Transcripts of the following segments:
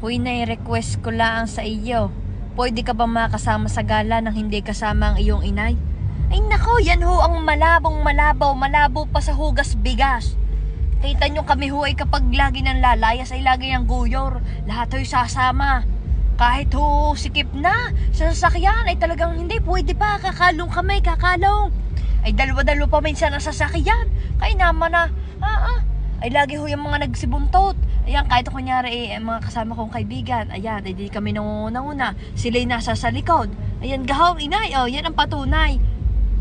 Huy na request ko lang sa iyo. Pwede ka ba makasama sa gala nang hindi kasama ang iyong inay? Ay nako, yan ho ang malabong malabaw, malabo pa sa hugas bigas. Kita nyo kami ho ay kapag lagi ng lalayas ay lagi ng guyor. Lahat ho'y sasama. Kahit ho sikip na sa sasakyan ay talagang hindi pwede pa. Kakalong kami, kakalong. Ay dalawa-dalawa pa minsan ang sasakyan. Kaya naman na, ah, ah. Ay lagi ho yung mga nagsibuntot. Ayan, kahit kunyari eh, mga kasama kong kaibigan. Ayan, ay di kami nanguna-una. Sila'y nasa sa likod. Ayan, gahaw, inay. Oh, yan ang patunay.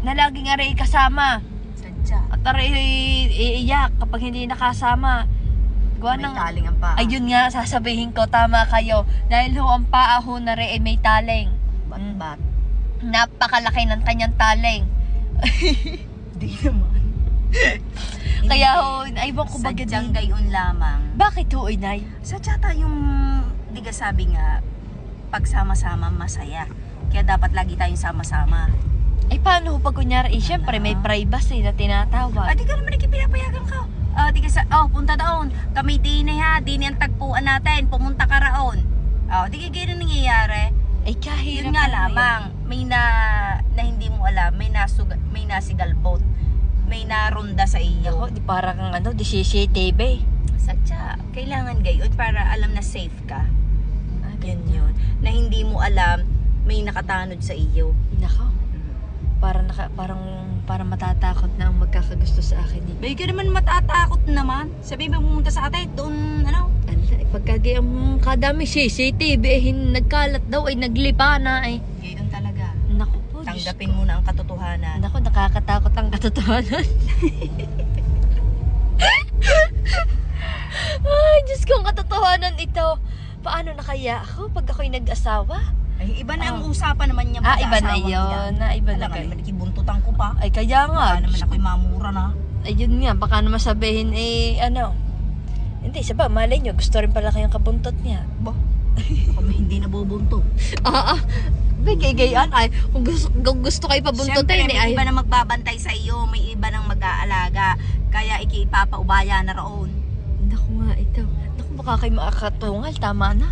Na lagi nga rin kasama. Sadya. At aray iiyak kapag hindi nakasama. Gawa May ng... taling ang paa. Ayun nga, sasabihin ko, tama kayo. Dahil ho, ang paa ho na rin ay may taling. Bat-bat. Napakalaki ng kanyang taling. Di naman. Kaya ho, aywan ko ba Sadyang ganyan. gayon lamang. Bakit ho, inay? Sadya tayong, di ka sabi nga, pagsama-sama masaya. Kaya dapat lagi tayong sama-sama. Ay, paano ho pag kunyari, eh, syempre may privacy na Ah, tinatawag. di ka naman ikipinapayagan ka. Ah, di ka sa, oh, punta doon. Kami din eh, ha, din ang tagpuan natin. Pumunta ka raon. Oh, di ka ganyan nangyayari. Ay, kahirap. Yun nga lamang, may na, na hindi mo alam, may nasug, may nasigalpot. May naronda sa iyo. Ako, di parang ano, di CCTV. Sadya, kailangan gayon para alam na safe ka. Ah, Yun yun. Na hindi mo alam, may nakatanod sa iyo. Nako, parang, naka, parang, parang matatakot na ang magkakagusto sa akin. Eh. Bay ka naman matatakot naman. Sabi mo pumunta sa atin, doon, ano? Ano, eh, pagkagi ang kadami CCTV, eh, nagkalat daw, ay naglipa na eh. Gayon talaga. Naku Diyos Tanggapin mo na ang katotohanan. Naku, nakakatakot ang katotohanan. Ay, Diyos ko, ang katotohanan ito. Paano na kaya ako pag ako'y nag-asawa? Ay, iba na ang Oh. usapan naman niya. Ah, iba na yun. Na, iba na Alam nga kayo. naman, ikibuntutan ko pa. Ay, kaya nga. Baka naman ako'y mamura na. Ayun nga, baka naman sabihin, eh, ano. Hindi, siya ba, malay nyo, gusto rin pala kayong kabuntot niya. Ba? Kami hindi nabubunto. Ah, ah. Bigay-gayan, ay, kung gusto, kung gusto kayo Siyempre, pabuntotin, eh, ay. may iba na magbabantay sa iyo, may iba nang mag-aalaga. Kaya ikipapaubaya na roon. Naku nga, ito. Naku, baka kayo makakatungal, tama na.